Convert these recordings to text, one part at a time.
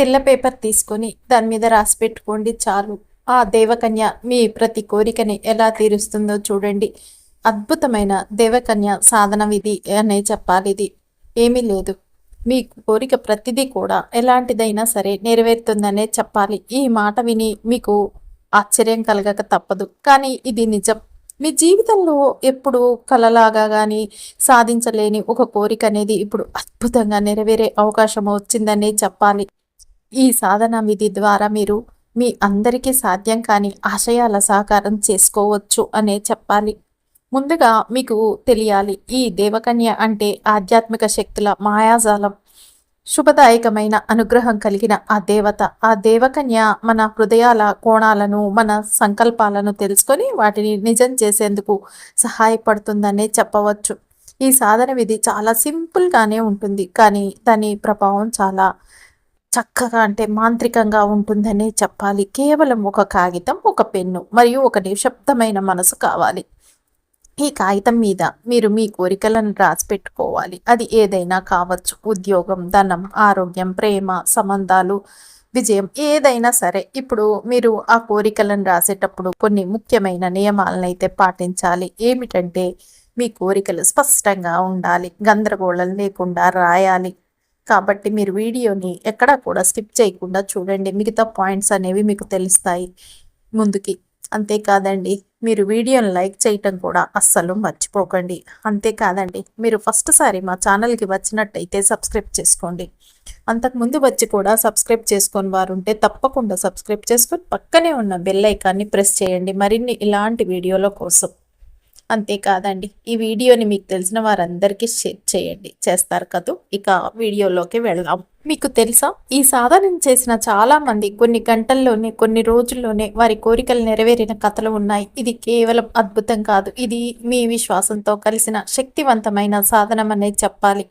తెల్ల పేపర్ తీసుకొని దాని మీద రాసి పెట్టుకోండి చాలు. ఆ దేవకన్య మీ ప్రతి కోరికని ఎలా తీరుస్తుందో చూడండి. అద్భుతమైన దేవకన్య సాధన విధి అనే చెప్పాలి ఇది. ఏమీ లేదు. మీ కోరిక ప్రతిదీ కూడా ఎలాంటిదైనా సరే నెరవేరుతుందనే చెప్పాలి. ఈ మాట విని మీకు ఆశ్చర్యం కలగక తప్పదు. కానీ ఇది నిజం. మీ జీవితంలో ఎప్పుడు కలలాగా కానీ సాధించలేని ఒక కోరిక అనేది ఇప్పుడు అద్భుతంగా నెరవేరే అవకాశం వచ్చిందనే చెప్పాలి. ఈ సాధన విధి ద్వారా మీరు మీ అందరికీ సాధ్యం కాని ఆశయాల సాకారం చేసుకోవచ్చు అనే చెప్పాలి. ముందుగా మీకు తెలియాలి ఈ దేవకన్య అంటే ఆధ్యాత్మిక శక్తుల మాయాజాలం. శుభదాయకమైన అనుగ్రహం కలిగిన ఆ దేవత ఆ దేవకన్య మన హృదయాల కోణాలను మన సంకల్పాలను తెలుసుకొని వాటిని నిజం చేసేందుకు సహాయపడుతుందనే చెప్పవచ్చు. ఈ సాధన విధి చాలా సింపుల్గానే ఉంటుంది కానీ దాని ప్రభావం చాలా చక్కగా అంటే మాంత్రికంగా ఉంటుందనే చెప్పాలి. కేవలం ఒక కాగితం ఒక పెన్ను మరియు ఒక నిశ్శబ్దమైన మనసు కావాలి. ఈ కాగితం మీద మీరు మీ కోరికలను రాసి పెట్టుకోవాలి. అది ఏదైనా కావచ్చు. ఉద్యోగం ధనం ఆరోగ్యం ప్రేమ సంబంధాలు విజయం ఏదైనా సరే. ఇప్పుడు మీరు ఆ కోరికలను రాసేటప్పుడు కొన్ని ముఖ్యమైన నియమాలను అయితే పాటించాలి. ఏమిటంటే మీ కోరికలు స్పష్టంగా ఉండాలి. గందరగోళం లేకుండా రాయాలి. కాబట్టి మీరు వీడియోని ఎక్కడా కూడా స్కిప్ చేయకుండా చూడండి. మిగతా పాయింట్స్ అనేవి మీకు తెలుస్తాయి ముందుకి. అంతేకాదండి మీరు వీడియోని లైక్ చేయటం కూడా అస్సలు మర్చిపోకండి. అంతేకాదండి మీరు ఫస్ట్ సారి మా ఛానల్కి వచ్చినట్టయితే సబ్స్క్రైబ్ చేసుకోండి. అంతకుముందు వచ్చి కూడా సబ్స్క్రైబ్ చేసుకొని వారు ఉంటే తప్పకుండా సబ్స్క్రైబ్ చేసుకొని పక్కనే ఉన్న బెల్ ఐకాన్ని ప్రెస్ చేయండి. మరిన్ని ఇలాంటి వీడియోల కోసం. అంతేకాదండి ఈ వీడియోని మీకు తెలిసిన వారందరికీ షేర్ చేయండి. చేస్తారు కదూ? ఇక వీడియోలోకి వెళ్దాం. మీకు తెలుసా? ఈ సాధన చేసిన చాలా మంది కొన్ని గంటల్లోనే కొన్ని రోజుల్లోనే వారి కోరికలు నెరవేరిన కథలు ఉన్నాయి. ఇది కేవలం అద్భుతం కాదు. ఇది మీ విశ్వాసంతో కలిసిన శక్తివంతమైన సాధనం అనేది చెప్పాలి.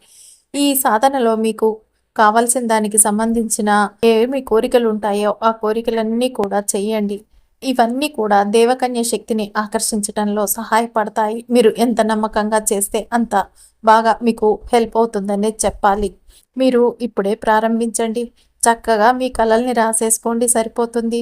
ఈ సాధనలో మీకు కావాల్సిన దానికి సంబంధించిన ఏమి కోరికలు ఉంటాయో ఆ కోరికలన్నీ కూడా చేయండి. ఇవన్నీ కూడా దేవకన్య శక్తిని ఆకర్షించడంలో సహాయపడతాయి. మీరు ఎంత నమ్మకంగా చేస్తే అంత బాగా మీకు హెల్ప్ అవుతుందనే చెప్పాలి. మీరు ఇప్పుడే ప్రారంభించండి. చక్కగా మీ కళల్ని రాసేసుకోండి సరిపోతుంది.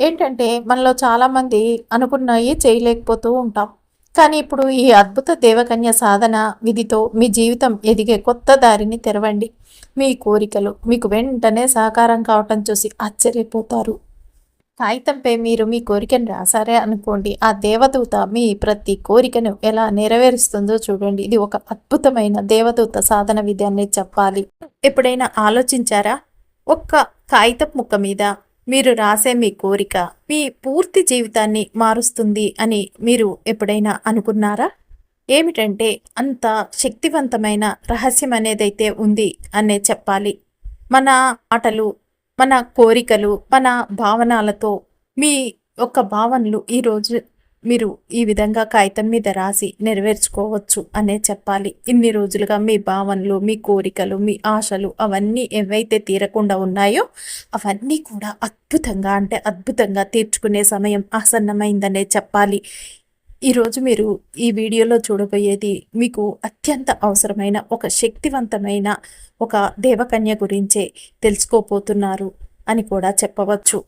ఏంటంటే మనలో చాలామంది అనుకున్నాయి చేయలేకపోతూ ఉంటాం. కానీ ఇప్పుడు ఈ అద్భుత దేవకన్య సాధన విధితో మీ జీవితం ఎదిగే కొత్త దారిని తెరవండి. మీ కోరికలు మీకు వెంటనే సాకారం కావటం చూసి ఆశ్చర్యపోతారు. కాగితంపై మీరు మీ కోరికను రాసారే అనుకోండి ఆ దేవదూత మీ ప్రతి కోరికను ఎలా నెరవేరుస్తుందో చూడండి. ఇది ఒక అద్భుతమైన దేవదూత సాధన విధాన్ని చెప్పాలి. ఎప్పుడైనా ఆలోచించారా? ఒక్క కాగితం ముక్క మీద మీరు రాసే మీ కోరిక మీ పూర్తి జీవితాన్ని మారుస్తుంది అని మీరు ఎప్పుడైనా అనుకున్నారా? ఏమిటంటే అంత శక్తివంతమైన రహస్యం అనేదైతే ఉంది అనే చెప్పాలి. మన మాటలు మన కోరికలు మన భావనాలతో మీ యొక్క భావనలు ఈరోజు మీరు ఈ విధంగా కాగితం మీద రాసి నెరవేర్చుకోవచ్చు అనే చెప్పాలి. ఇన్ని రోజులుగా మీ భావనలు మీ కోరికలు మీ ఆశలు అవన్నీ ఏవైతే తీరకుండా ఉన్నాయో అవన్నీ కూడా అద్భుతంగా అంటే అద్భుతంగా తీర్చుకునే సమయం ఆసన్నమైందనే చెప్పాలి. ఈరోజు మీరు ఈ వీడియోలో చూడబోయేది మీకు అత్యంత అవసరమైన ఒక శక్తివంతమైన ఒక దేవకన్య గురించే తెలుసుకోపోతున్నారు అని కూడా చెప్పవచ్చు.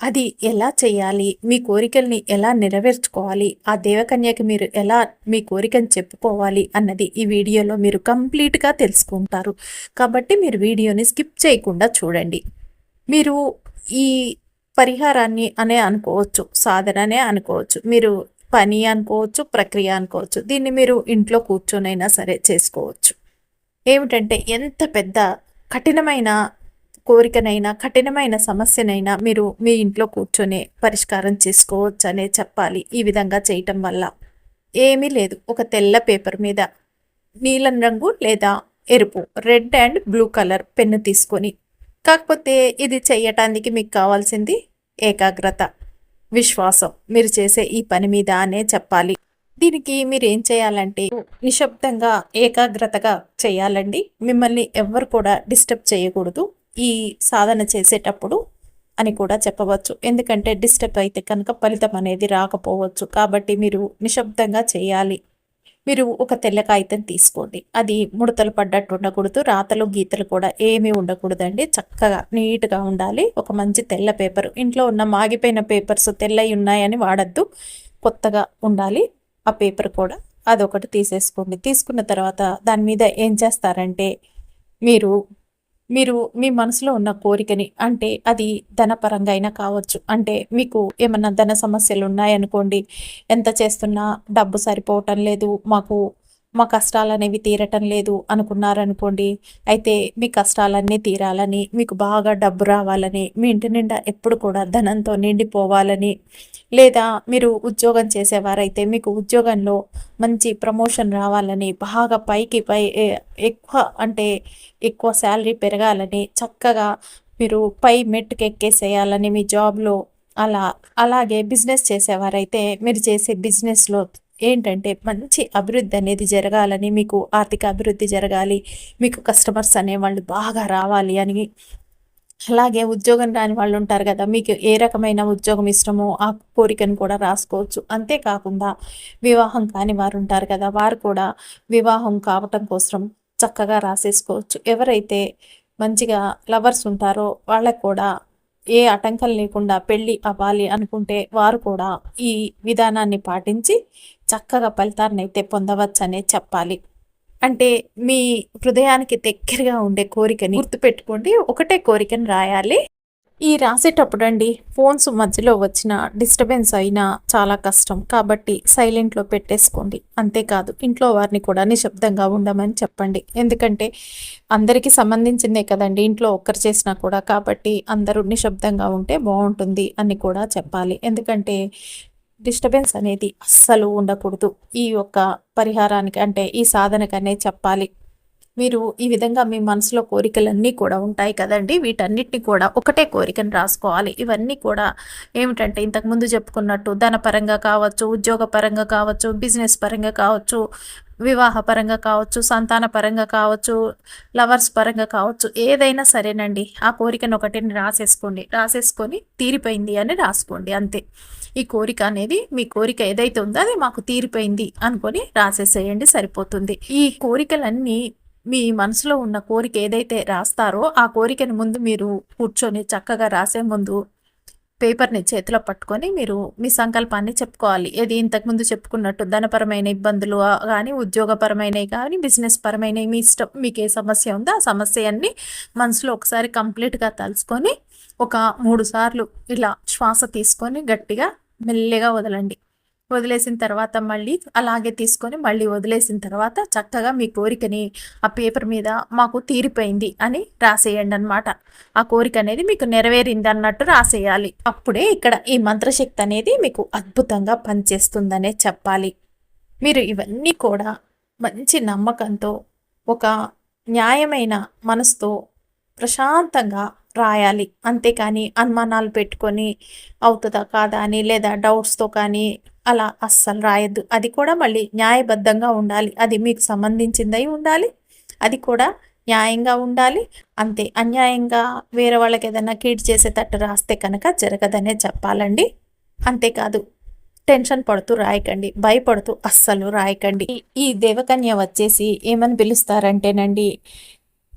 అది ఎలా చేయాలి? మీ కోరికల్ని ఎలా నెరవేర్చుకోవాలి? ఆ దేవకన్యకి మీరు ఎలా మీ కోరికను చెప్పుకోవాలి అన్నది ఈ వీడియోలో మీరు కంప్లీట్గా తెలుసుకుంటారు. కాబట్టి మీరు వీడియోని స్కిప్ చేయకుండా చూడండి. మీరు ఈ పరిహారాన్ని అనే అనుకోవచ్చు సాధననే అనుకోవచ్చు. మీరు పని అనుకోవచ్చు ప్రక్రియ అనుకోవచ్చు. దీన్ని మీరు ఇంట్లో కూర్చొనైనా సరే చేసుకోవచ్చు. ఏమిటంటే ఎంత పెద్ద కఠినమైన కోరికనైనా కఠినమైన సమస్యనైనా మీరు మీ ఇంట్లో కూర్చొని పరిష్కారం చేసుకోవచ్చు అనే చెప్పాలి ఈ విధంగా చేయటం వల్ల. ఏమీ లేదు. ఒక తెల్ల పేపర్ మీద నీలం రంగు లేదా ఎరుపు red and blue colour pen తీసుకొని కాకపోతే ఇది చేయటానికి మీకు కావాల్సింది ఏకాగ్రత. విశ్వాసం. మీరు చేసే ఈ పని మీద అనే చెప్పాలి. దీనికి మీరు ఏం చేయాలంటే నిశ్శబ్దంగా ఏకాగ్రతగా చేయాలండి. మిమ్మల్ని ఎవ్వరు కూడా డిస్టర్బ్ చేయకూడదు. ఈ సాధన చేసేటప్పుడు అని కూడా చెప్పవచ్చు. ఎందుకంటే డిస్టర్బ్ అయితే కనుక ఫలితం అనేది రాకపోవచ్చు. కాబట్టి మీరు నిశ్శబ్దంగా చేయాలి. మీరు ఒక తెల్ల కాగితం తీసుకోండి. అది ముడతలు పడ్డట్టు ఉండకూడదు. రాతలు గీతలు కూడా ఏమీ ఉండకూడదండి. చక్కగా నీట్గా ఉండాలి. ఒక మంచి తెల్ల పేపర్. ఇంట్లో ఉన్న మాగిపోయిన పేపర్స్ తెల్లవి ఉన్నాయని వాడద్దు. కొత్తగా ఉండాలి. ఆ పేపర్ కూడా అదొకటి తీసేసుకోండి. తీసుకున్న తర్వాత దాని మీద ఏం చేస్తారంటే మీరు మీరు మీ మనసులో ఉన్న కోరికని అంటే అది ధనపరంగా అయినా కావచ్చు అంటే మీకు ఏమన్నా ధన సమస్యలు ఉన్నాయనుకోండి ఎంత చేస్తున్నా డబ్బు సరిపోవటం లేదు మాకు మా కష్టాలు అనేవి తీరటం లేదు అనుకున్నారనుకోండి అయితే మీ కష్టాలన్నీ తీరాలని మీకు బాగా డబ్బు రావాలని మీ ఇంటి నిండా ఎప్పుడు కూడా ధనంతో నిండిపోవాలని లేదా మీరు ఉద్యోగం చేసేవారైతే మీకు ఉద్యోగంలో మంచి ప్రమోషన్ రావాలని బాగా పైకి పై ఎక్కువ అంటే ఎక్కువ శాలరీ పెరగాలని చక్కగా మీరు పై మెట్టుకు ఎక్కేసేయాలని మీ జాబ్లో అలా అలాగే బిజినెస్ చేసేవారైతే మీరు చేసే బిజినెస్లో ఏంటంటే మంచి అభివృద్ధి అనేది జరగాలని మీకు ఆర్థిక అభివృద్ధి జరగాలి మీకు కస్టమర్స్ అనేవాళ్ళు బాగా రావాలి అని. అలాగే ఉద్యోగం రాని వాళ్ళు ఉంటారు కదా మీకు ఏ రకమైన ఉద్యోగం ఇష్టమో ఆ కోరికను కూడా రాసుకోవచ్చు. అంతేకాకుండా వివాహం కాని వారు ఉంటారు కదా వారు కూడా వివాహం కావటం కోసం చక్కగా రాసేసుకోవచ్చు. ఎవరైతే మంచిగా లవర్స్ ఉంటారో వాళ్ళకు కూడా ఏ ఆటంకం లేకుండా పెళ్ళి అవ్వాలి అనుకుంటే వారు కూడా ఈ విధానాన్ని పాటించి చక్కగా ఫలితాన్ని అయితే పొందవచ్చనే చెప్పాలి. అంటే మీ హృదయానికి దగ్గరగా ఉండే కోరికని గుర్తుపెట్టుకోండి. ఒకటే కోరికను రాయాలి. ఈ రాసేటప్పుడు అండి ఫోన్స్ మధ్యలో వచ్చిన డిస్టర్బెన్స్ అయినా చాలా కష్టం. కాబట్టి సైలెంట్లో పెట్టేసుకోండి. అంతేకాదు ఇంట్లో వారిని కూడా నిశ్శబ్దంగా ఉండమని చెప్పండి. ఎందుకంటే అందరికీ సంబంధించిందే కదండి ఇంట్లో ఒక్కరు చేసినా కూడా. కాబట్టి అందరూ నిశ్శబ్దంగా ఉంటే బాగుంటుంది అని కూడా చెప్పాలి. ఎందుకంటే డిస్టర్బెన్స్ అనేది అస్సలు ఉండకూడదు. ఈ యొక్క పరిహారానికి అంటే ఈ సాధనకనే చెప్పాలి. మీరు ఈ విధంగా మీ మనసులో కోరికలన్నీ కూడా ఉంటాయి కదండి. వీటన్నిటిని కూడా ఒకటే కోరికను రాసుకోవాలి. ఇవన్నీ కూడా ఏమిటంటే ఇంతకుముందు చెప్పుకున్నట్టు ధనపరంగా కావచ్చు ఉద్యోగ పరంగా కావచ్చు బిజినెస్ పరంగా కావచ్చు వివాహ పరంగా కావచ్చు సంతాన పరంగా కావచ్చు లవర్స్ పరంగా కావచ్చు ఏదైనా సరేనండి. ఆ కోరికను ఒకటిని రాసేసుకోండి. రాసేసుకొని తీరిపోయింది అని రాసుకోండి అంతే. ఈ కోరిక అనేది మీ కోరిక ఏదైతే ఉందో అది మాకు తీరిపోయింది అనుకొని రాసేసేయండి సరిపోతుంది. ఈ కోరికలన్నీ మీ మనసులో ఉన్న కోరిక ఏదైతే రాస్తారో ఆ కోరికని ముందు మీరు కూర్చొని చక్కగా రాసే ముందు పేపర్ని చేతిలో పట్టుకొని మీరు మీ సంకల్పాన్ని చెప్పుకోవాలి. ఏది ఇంతకుముందు చెప్పుకున్నట్టు ధనపరమైన ఇబ్బందులు కానీ ఉద్యోగపరమైనవి కానీ బిజినెస్ పరమైనవి మీ ఇష్టం మీకు ఏ సమస్య ఉందో ఆ సమస్య అన్ని మనసులో ఒకసారి కంప్లీట్గా తలుసుకొని ఒక మూడు సార్లు ఇలా శ్వాస తీసుకొని గట్టిగా మెల్లిగా వదలండి. వదిలేసిన తర్వాత మళ్ళీ అలాగే తీసుకొని మళ్ళీ వదిలేసిన తర్వాత చక్కగా మీ కోరికని ఆ పేపర్ మీద మాకు తీరిపోయింది అని రాసేయండి అనమాట ఆ కోరిక అనేది మీకు నెరవేరింది అన్నట్టు రాసేయాలి. అప్పుడే ఇక్కడ ఈ మంత్రశక్తి అనేది మీకు అద్భుతంగా పనిచేస్తుందనే చెప్పాలి. మీరు ఇవన్నీ కూడా మంచి నమ్మకంతో ఒక న్యాయమైన మనసుతో ప్రశాంతంగా రాయాలి. అంతేకాని అనుమానాలు పెట్టుకొని అవుతుందా కాదా అని లేదా డౌట్స్తో కానీ అలా అస్సలు రాయొద్దు. అది కూడా మళ్ళీ న్యాయబద్ధంగా ఉండాలి. అది మీకు సంబంధించిందై ఉండాలి. అది కూడా న్యాయంగా ఉండాలి. అంతే. అన్యాయంగా వేరే వాళ్ళకి ఏదైనా కీడ్ చేసేటట్టు రాస్తే కనుక జరగదనే చెప్పాలండి. అంతేకాదు టెన్షన్ పడుతూ రాయకండి. భయపడుతూ అస్సలు రాయకండి. ఈ దేవకన్య వచ్చేసి ఏమని పిలుస్తారంటేనండి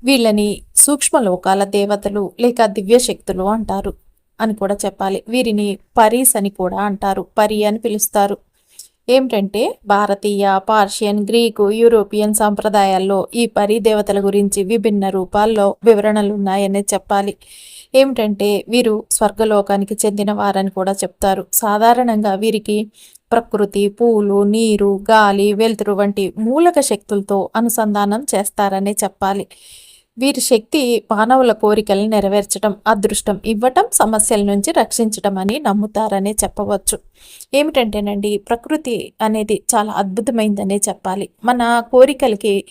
వీళ్ళని సూక్ష్మలోకాల దేవతలు లేక దివ్య శక్తులు అంటారు. అని కూడా చెప్పాలి. వీరిని పరీస్ అని కూడా అంటారు. పరి అని పిలుస్తారు. ఏమిటంటే భారతీయ పార్షియన్ గ్రీకు యూరోపియన్ సంప్రదాయాల్లో ఈ పరి దేవతల గురించి విభిన్న రూపాల్లో వివరణలు ఉన్నాయని చెప్పాలి. ఏమిటంటే వీరు స్వర్గలోకానికి చెందిన వారని కూడా చెప్తారు. సాధారణంగా వీరికి ప్రకృతి పూలు నీరు గాలి వెలుతురు వంటి మూలక శక్తులతో అనుసంధానం చేస్తారనే చెప్పాలి. వీరి శక్తి మానవుల కోరికలను నెరవేర్చడం అదృష్టం ఇవ్వటం సమస్యల నుంచి రక్షించడం అని నమ్ముతారనే చెప్పవచ్చు. ఏమిటంటేనండి ప్రకృతి అనేది చాలా అద్భుతమైందనే చెప్పాలి. మన కోరికలకి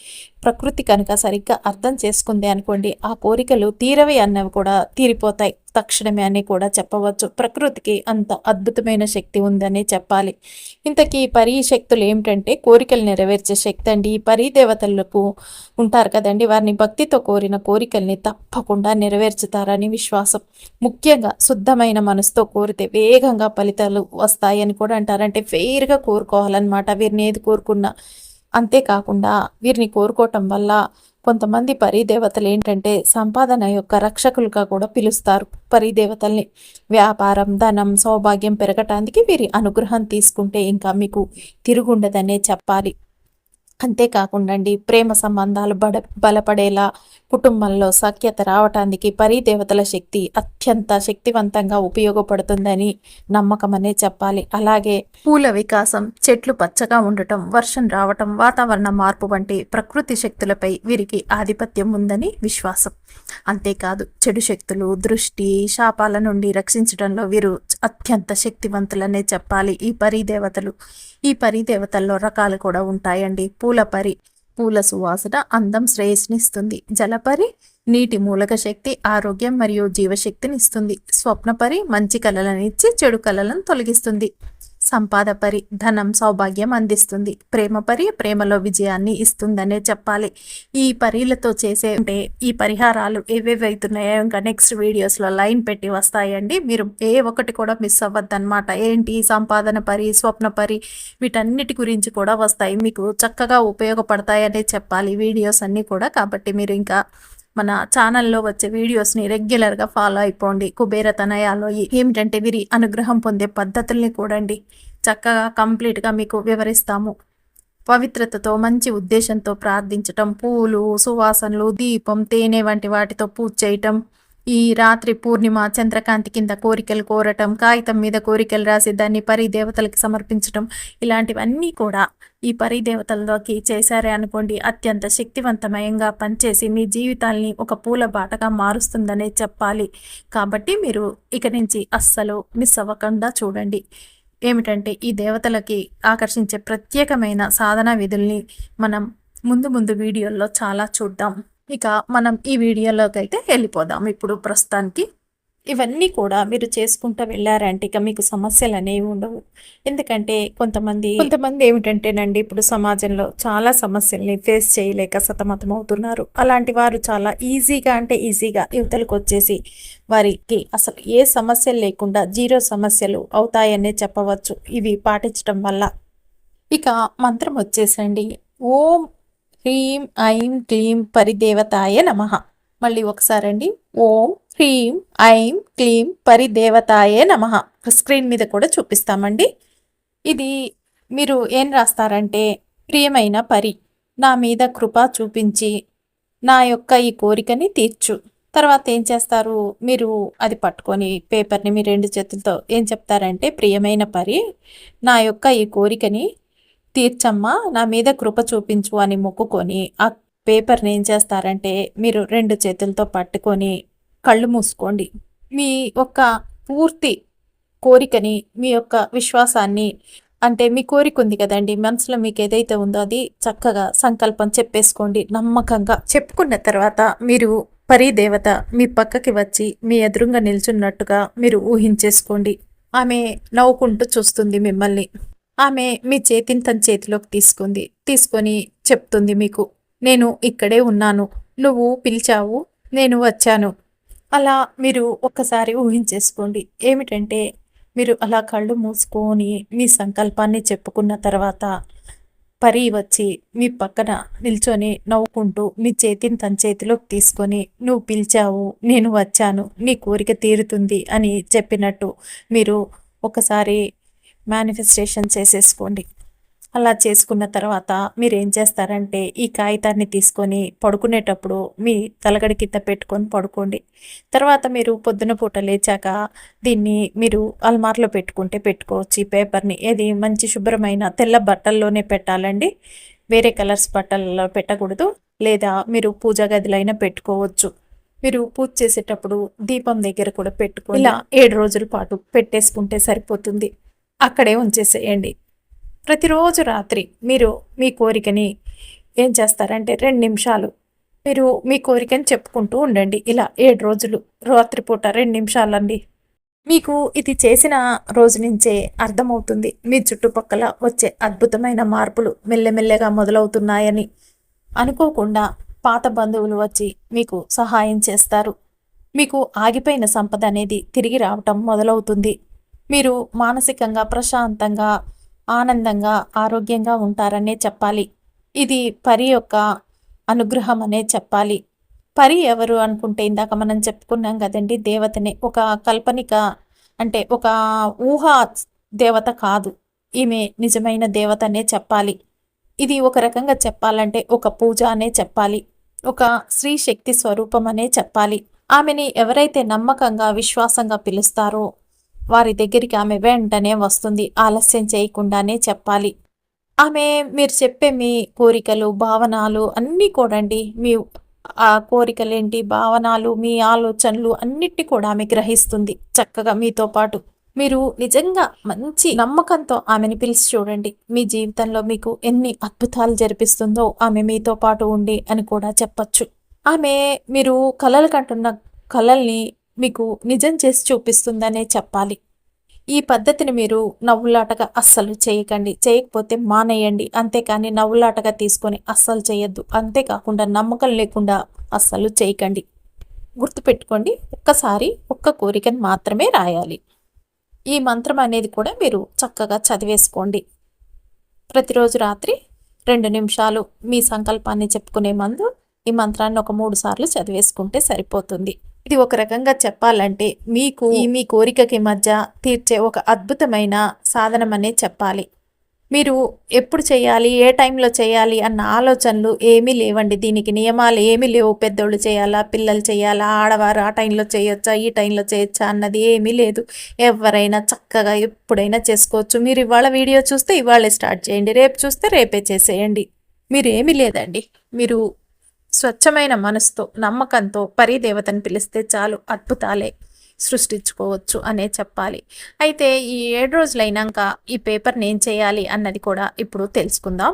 ప్రకృతి కనుక సరిగ్గా అర్థం చేసుకుంది అనుకోండి ఆ కోరికలు తీరవి అన్నవి కూడా తీరిపోతాయి. తక్షణమే అని కూడా చెప్పవచ్చు. ప్రకృతికి అంత అద్భుతమైన శక్తి ఉందని చెప్పాలి. ఇంతకీ పరీ శక్తులు ఏమిటంటే కోరికలు నెరవేర్చే శక్తి అండి. ఈ పరీ దేవతలకు ఉంటారు కదండి వారిని భక్తితో కోరిన కోరికల్ని తప్పకుండా నెరవేర్చుతారని విశ్వాసం. ముఖ్యంగా శుద్ధమైన మనసుతో కోరితే వేగంగా ఫలితాలు వస్తాయని కూడా అంటారంటే ఫెయిర్గా కోరుకోవాలన్నమాట. వీరిని ఏది కోరుకున్నా. అంతేకాకుండా వీరిని కోరుకోవటం వల్ల కొంతమంది పరిదేవతలు ఏంటంటే సంపాదన యొక్క రక్షకులుగా కూడా పిలుస్తారు. పరిదేవతల్ని వ్యాపారం ధనం సౌభాగ్యం పెరగటానికి వీరి అనుగ్రహం తీసుకుంటే ఇంకా మీకు తిరుగుండదనే చెప్పాలి. అంతేకాకుండా అండి ప్రేమ సంబంధాలు బడ బలపడేలా కుటుంబంలో సఖ్యత రావటానికి పరిదేవతల శక్తి అత్యంత శక్తివంతంగా ఉపయోగపడుతుందని నమ్మకం అనే చెప్పాలి. అలాగే పూల వికాసం చెట్లు పచ్చగా ఉండటం వర్షం రావటం వాతావరణ మార్పు వంటి ప్రకృతి శక్తులపై వీరికి ఆధిపత్యం ఉందని విశ్వాసం. అంతేకాదు చెడు శక్తులు దృష్టి శాపాల నుండి రక్షించడంలో వీరు అత్యంత శక్తివంతులనే చెప్పాలి ఈ పరిదేవతలు. ఈ పరి దేవతల్లో రకాలు కూడా ఉంటాయండి. పూల పరి పూల సువాసన అందం శ్రేయస్నిస్తుంది జలపరి నీటి మూలక శక్తి ఆరోగ్యం మరియు జీవశక్తిని ఇస్తుంది స్వప్నపరి మంచి కళలను ఇచ్చి చెడు కళలను తొలగిస్తుంది. సంపాదపరి ధనం సౌభాగ్యం అందిస్తుంది. ప్రేమ పరి ప్రేమలో విజయాన్ని ఇస్తుందనే చెప్పాలి. ఈ పరీలతో చేసే అంటే ఈ పరిహారాలు ఏవేవైతున్నాయో ఇంకా నెక్స్ట్ వీడియోస్లో లైన్ పెట్టి వస్తాయండి. మీరు ఏ ఒక్కటి కూడా మిస్ అవ్వద్దనమాట ఏంటి? సంపాదన పరి స్వప్న పరి వీటన్నిటి గురించి కూడా వస్తాయి. మీకు చక్కగా ఉపయోగపడతాయనే చెప్పాలి. వీడియోస్ అన్నీ కూడా. కాబట్టి మీరు ఇంకా మన ఛానల్లో వచ్చే వీడియోస్ని రెగ్యులర్గా ఫాలో అయిపోండి. కుబేర తనయాలో ఏమిటంటే వీరి అనుగ్రహం పొందే పద్ధతుల్ని కూడండి. చక్కగా కంప్లీట్గా మీకు వివరిస్తాము. పవిత్రతతో మంచి ఉద్దేశంతో ప్రార్థించటం పూలు సువాసనలు దీపం తేనె వంటి వాటితో పూజ చేయటం ఈ రాత్రి పూర్ణిమ చంద్రకాంతి కింద కోరికలు కోరటం కాగితం మీద కోరికలు రాసి దాన్ని పరిదేవతలకి సమర్పించటం ఇలాంటివన్నీ కూడా ఈ పరిదేవతల్లోకి చేశారే అనుకోండి అత్యంత శక్తివంతమయంగా పనిచేసి మీ జీవితాల్ని ఒక పూల బాటగా మారుస్తుందనే చెప్పాలి. కాబట్టి మీరు ఇక నుంచి అస్సలు మిస్ అవ్వకుండా చూడండి. ఏమిటంటే ఈ దేవతలకి ఆకర్షించే ప్రత్యేకమైన సాధన విధుల్ని మనం ముందు ముందు వీడియోల్లో చాలా చూద్దాం. ఇక మనం ఈ వీడియోలోకి అయితే వెళ్ళిపోదాం. ఇప్పుడు ప్రస్తుతానికి ఇవన్నీ కూడా మీరు చేసుకుంటూ వెళ్ళారంటే ఇక మీకు సమస్యలు అనేవి ఉండవు. ఎందుకంటే కొంతమంది కొంతమంది ఏమిటంటేనండి ఇప్పుడు సమాజంలో చాలా సమస్యల్ని ఫేస్ చేయలేక సతమతం అవుతున్నారు. అలాంటి వారు చాలా ఈజీగా అంటే ఈజీగా యువతలకు వచ్చేసి వారికి అసలు ఏ సమస్యలు లేకుండా జీరో సమస్యలు అవుతాయనే చెప్పవచ్చు. ఇవి పాటించడం వల్ల ఇక మంత్రం వచ్చేసండి ఓం హ్రీం ఐం క్లీం పరిదేవతాయ నమ. మళ్ళీ ఒకసారండి ఓం హ్రీం ఐం క్లీం పరిదేవతాయే నమ. స్క్రీన్ మీద కూడా చూపిస్తామండి. ఇది మీరు ఏం రాస్తారంటే ప్రియమైన పరి నా మీద కృప చూపించి నా యొక్క ఈ కోరికని తీర్చు. తర్వాత ఏం చేస్తారు? మీరు అది పట్టుకొని పేపర్ని మీ రెండు చేతులతో ఏం చెప్తారంటే ప్రియమైన పరి నా యొక్క ఈ కోరికని తీర్చమ్మా నా మీద కృప చూపించు అని మొక్కుకొని ఆ పేపర్ని ఏం చేస్తారంటే మీరు రెండు చేతులతో పట్టుకొని కళ్ళు మూసుకోండి. మీ యొక్క పూర్తి కోరికని మీ యొక్క విశ్వాసాన్ని అంటే మీ కోరిక ఉంది కదండి మనసులో మీకు ఏదైతే ఉందో అది చక్కగా సంకల్పం చెప్పేసుకోండి నమ్మకంగా. చెప్పుకున్న తర్వాత మీరు పరిదేవత మీ పక్కకి వచ్చి మీ ఎదురుగా నిల్చున్నట్టుగా మీరు ఊహించేసుకోండి. ఆమె నవ్వుకుంటూ చూస్తుంది మిమ్మల్ని. ఆమె మీ చేతిని తన చేతిలోకి తీసుకుంది. తీసుకొని చెప్తుంది మీకు నేను ఇక్కడే ఉన్నాను. నువ్వు పిలిచావు. నేను వచ్చాను. అలా మీరు ఒక్కసారి ఊహించేసుకోండి. ఏమిటంటే మీరు అలా కళ్ళు మూసుకొని మీ సంకల్పాన్ని చెప్పుకున్న తర్వాత పరి వచ్చి మీ పక్కన నిల్చొని నవ్వుకుంటూ మీ చేతిని తన చేతిలోకి తీసుకొని నువ్వు పిలిచావు నేను వచ్చాను నీ కోరిక తీరుతుంది అని చెప్పినట్టు మీరు ఒకసారి మేనిఫెస్టేషన్ చేసేసుకోండి. అలా చేసుకున్న తర్వాత మీరు ఏం చేస్తారంటే ఈ కాగితాన్ని తీసుకొని పడుకునేటప్పుడు మీ తలగడి కింద పెట్టుకొని పడుకోండి. తర్వాత మీరు పొద్దున పూట లేచాక దీన్ని మీరు అల్మార్లో పెట్టుకుంటే పెట్టుకోవచ్చు. ఈ పేపర్ని ఏది మంచి శుభ్రమైన తెల్ల బట్టల్లోనే పెట్టాలండి. వేరే కలర్స్ బట్టలలో పెట్టకూడదు. లేదా మీరు పూజ గదిలైనా పెట్టుకోవచ్చు. మీరు పూజ చేసేటప్పుడు దీపం దగ్గర కూడా పెట్టుకో ఇలా ఏడు రోజుల పాటు పెట్టేసుకుంటే సరిపోతుంది. అక్కడే ఉంచేసేయండి. ప్రతిరోజు రాత్రి మీరు మీ కోరికని ఏం చేస్తారంటే రెండు నిమిషాలు మీరు మీ కోరికని చెప్పుకుంటూ ఉండండి. ఇలా ఏడు రోజులు రాత్రిపూట రెండు నిమిషాలండి. మీకు ఇది చేసిన రోజు నుంచే అర్థమవుతుంది. మీ చుట్టుపక్కల వచ్చే అద్భుతమైన మార్పులు మెల్లమెల్లగా మొదలవుతున్నాయని అనుకోకుండా పాత బంధువులు వచ్చి మీకు సహాయం చేస్తారు. మీకు ఆగిపోయిన సంపద అనేది తిరిగి రావటం మొదలవుతుంది. మీరు మానసికంగా ప్రశాంతంగా ఆనందంగా ఆరోగ్యంగా ఉంటారనే చెప్పాలి. ఇది పరి యొక్క అనుగ్రహం అనే చెప్పాలి. పరి ఎవరు అనుకుంటే ఇందాక మనం చెప్పుకున్నాం కదండి దేవతనే. ఒక కల్పనిక అంటే ఒక ఊహ దేవత కాదు. ఈమె నిజమైన దేవతనే చెప్పాలి. ఇది ఒక రకంగా చెప్పాలంటే ఒక పూజ అనే చెప్పాలి. ఒక స్త్రీ శక్తి స్వరూపం అనే చెప్పాలి. ఆమెని ఎవరైతే నమ్మకంగా విశ్వాసంగా పిలుస్తారో వారి దగ్గరికి ఆమె వెంటనే వస్తుంది. ఆలస్యం చేయకుండానే చెప్పాలి. ఆమె మీరు చెప్పే మీ కోరికలు భావనాలు అన్నీ కూడండి. మీ ఆ కోరికలేంటి? భావనాలు మీ ఆలోచనలు అన్నిటిని కూడా ఆమె గ్రహిస్తుంది. చక్కగా మీతో పాటు మీరు నిజంగా మంచి నమ్మకంతో ఆమెను పిలిచి చూడండి. మీ జీవితంలో మీకు ఎన్ని అద్భుతాలు జరిపిస్తుందో ఆమె మీతో పాటు ఉండి అని కూడా చెప్పచ్చు. ఆమె మీరు కలలు కంటున్న కలల్ని మీకు నిజం చేసి చూపిస్తుందనే చెప్పాలి. ఈ పద్ధతిని మీరు నవ్వులాటగా అస్సలు చేయకండి. చేయకపోతే మానేయండి. అంతేకాని నవ్వులాటగా తీసుకొని అస్సలు చేయొద్దు. అంతేకాకుండా నమ్మకం లేకుండా అస్సలు చేయకండి. గుర్తుపెట్టుకోండి ఒక్కసారి ఒక్క కోరికను మాత్రమే రాయాలి. ఈ మంత్రం అనేది కూడా మీరు చక్కగా చదివేసుకోండి. ప్రతిరోజు రాత్రి రెండు నిమిషాలు మీ సంకల్పాన్ని చెప్పుకునే మందు ఈ మంత్రాన్ని ఒక మూడు సార్లు చదివేసుకుంటే సరిపోతుంది. ఇది ఒక రకంగా చెప్పాలంటే మీకు ఈ మీ కోరికకి మధ్య తీర్చే ఒక అద్భుతమైన సాధనం అనే చెప్పాలి. మీరు ఎప్పుడు చేయాలి ఏ టైంలో చేయాలి అన్న ఆలోచనలు ఏమీ లేవండి. దీనికి నియమాలు ఏమీ లేవు. పెద్దోళ్ళు చేయాలా పిల్లలు చేయాలా ఆడవారు ఆ టైంలో చేయొచ్చా ఈ టైంలో చేయొచ్చా అన్నది ఏమీ లేదు. ఎవరైనా చక్కగా ఎప్పుడైనా చేసుకోవచ్చు. మీరు ఇవాళ వీడియో చూస్తే ఇవాళే స్టార్ట్ చేయండి. రేపు చూస్తే రేపే చేసేయండి. మీరు ఏమీ లేదండి. మీరు స్వచ్ఛమైన మనసుతో నమ్మకంతో పరిదేవతను పిలిస్తే చాలు అద్భుతాలే సృష్టించుకోవచ్చు అనే చెప్పాలి. అయితే ఈ ఏడు రోజులైనాక ఈ పేపర్ని ఏం చేయాలి అన్నది కూడా ఇప్పుడు తెలుసుకుందాం.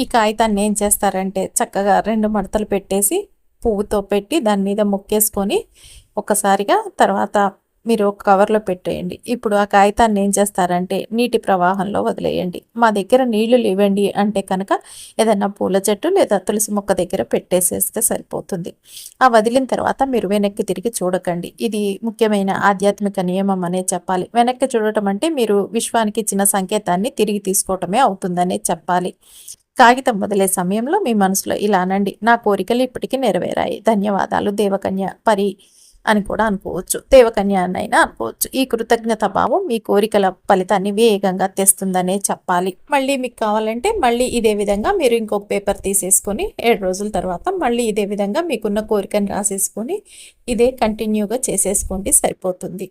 ఈ కాగితాన్ని ఏం చేస్తారంటే చక్కగా రెండు మడతలు పెట్టేసి పువ్వుతో పెట్టి దాని మీద మొక్కేసుకొని ఒకసారిగా తర్వాత మీరు ఒక కవర్లో పెట్టేయండి. ఇప్పుడు ఆ కాగితాన్ని ఏం చేస్తారంటే నీటి ప్రవాహంలో వదిలేయండి. మా దగ్గర నీళ్ళు లేవండి అంటే కనుక ఏదైనా పూల చెట్టు లేదా తులసి మొక్క దగ్గర పెట్టేసేస్తే సరిపోతుంది. ఆ వదిలిన తర్వాత మీరు వెనక్కి తిరిగి చూడకండి. ఇది ముఖ్యమైన ఆధ్యాత్మిక నియమం అనే చెప్పాలి. వెనక్కి చూడటం అంటే మీరు విశ్వానికి ఇచ్చిన సంకేతాన్ని తిరిగి తీసుకోవటమే అవుతుందనే చెప్పాలి. కాగితం వదిలే సమయంలో మీ మనసులో ఇలా అనండి. నా కోరికలు ఇప్పటికీ నెరవేరాయి. ధన్యవాదాలు. దేవకన్య పరి అని కూడా అనుకోవచ్చు. దేవకన్యానైనా అయినా అనుకోవచ్చు. ఈ కృతజ్ఞత భావం మీ కోరికల ఫలితాన్ని వేగంగా తెస్తుందనే చెప్పాలి. మళ్ళీ మీకు కావాలంటే మళ్ళీ ఇదే విధంగా మీరు ఇంకొక పేపర్ తీసేసుకొని ఏడు రోజుల తర్వాత మళ్ళీ ఇదే విధంగా మీకున్న కోరికను రాసేసుకొని ఇదే కంటిన్యూగా చేసేసుకోండి సరిపోతుంది.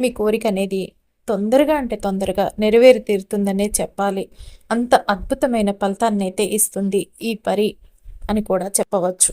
మీ కోరిక అనేది తొందరగా అంటే తొందరగా నెరవేరి తీరుతుందనే చెప్పాలి. అంత అద్భుతమైన ఫలితాన్ని అయితే ఇస్తుంది ఈ పరి అని కూడా చెప్పవచ్చు.